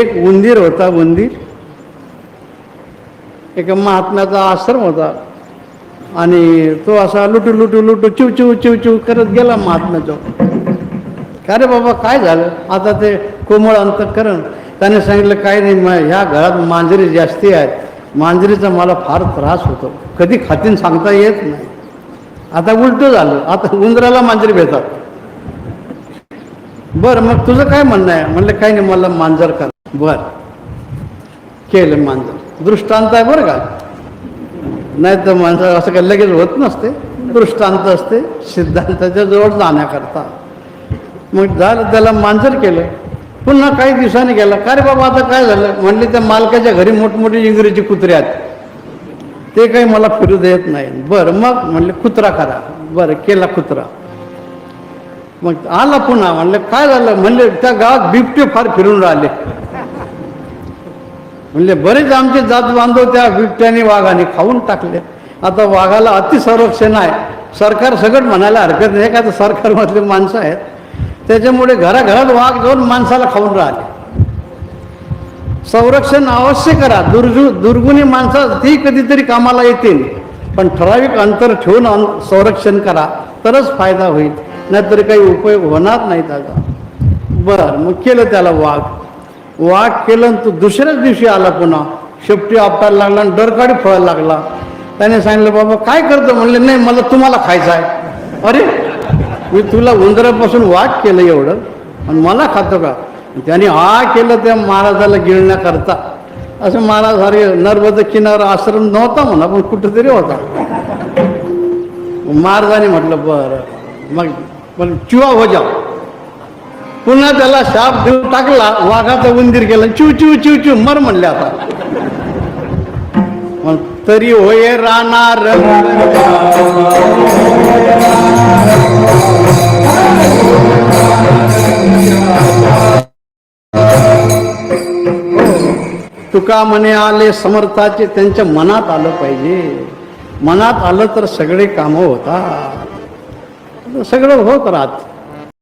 एक उंदीर होता उंदीर. एका महात्म्याचा आश्रम होता. आणि तो असा लुटू लुटू लुटू चिव चिव चिव चिव करत गेला महात्म्याचा. का रे बाबा काय झालं? आता ते कोमळ अंतकरण. त्याने सांगितलं काय नाही मग ह्या घरात मांजरी जास्ती आहेत. मांजरीचा मला फार त्रास होतो. कधी खातीन सांगता येत नाही. आता उलटं झालं. आता उंदराला मांजरी भेटतात. बरं मग तुझं काय म्हणणं आहे? म्हणलं काय नाही मला मांजर कर. बर. केलं मांजर. दृष्टांत आहे बरं का? नाही तर माणसं असं काही लगेच होत नसते. दृष्टांत असते सिद्धांताच्या जवळ जाण्याकरता. मग झालं त्याला मांजर केलं. पुन्हा काही दिवसांनी गेला. का रे बाबा आता काय झालं? म्हणले त्या मालकाच्या घरी मोठमोठे इंग्रजी कुत्रे आहेत. ते काही मला फिरू देत नाही. बरं मग म्हणले कुत्रा करा. बरं केला कुत्रा. मग आला पुन्हा. म्हणलं काय झालं? म्हणले त्या गावात बिबटे फार फिरून राहिले. म्हणजे बरेच आमचे जात बांधव त्या बिबट्याने वाघाने खाऊन टाकले. आता वाघाला अतिसंरक्षण आहे. सरकार सगळं म्हणायला हरकत नाही. का तर सरकारमधले माणसं आहेत. त्याच्यामुळे घराघरात वाघ जाऊन माणसाला खाऊन राहिले. संरक्षण अवश्य करा. दुर्जु दुर्गुणी माणसं ती कधीतरी कामाला येतील. पण ठराविक अंतर ठेवून संरक्षण करा. तरच फायदा होईल. नाहीतर काही उपयोग होणार नाही त्याचा बरं मग केलं त्याला वाघ. वाक केलं तो दुसऱ्याच दिवशी आला पुन्हा. शेपटी आपटायला लागला आणि डरकाडी फळायला लागला. त्याने सांगितलं बाबा काय करतो? म्हणले नाही मला तुम्हाला खायचं आहे. अरे मी तुला उंदरापासून वाक केलं एवढं आणि मला खातो का? त्याने हा केलं त्या महाराजाला गिळण्याकरता. असं महाराज हरे नर्मदा किनारा आश्रम नव्हता म्हणा पण कुठंतरी होता. महाराजाने म्हटलं बरं. मग पण चिवा हो जा पुन्हा त्याला शाप देऊन टाकला वाघाचा उंदीर केला चिव चिव चिव चिव मर म्हणले आता. तरी होय राहणार तुका म्हणे आले समर्थाचे त्यांच्या मनात आलं पाहिजे. मनात आलं तर सगळे कामं होतात. सगळं होत राहत.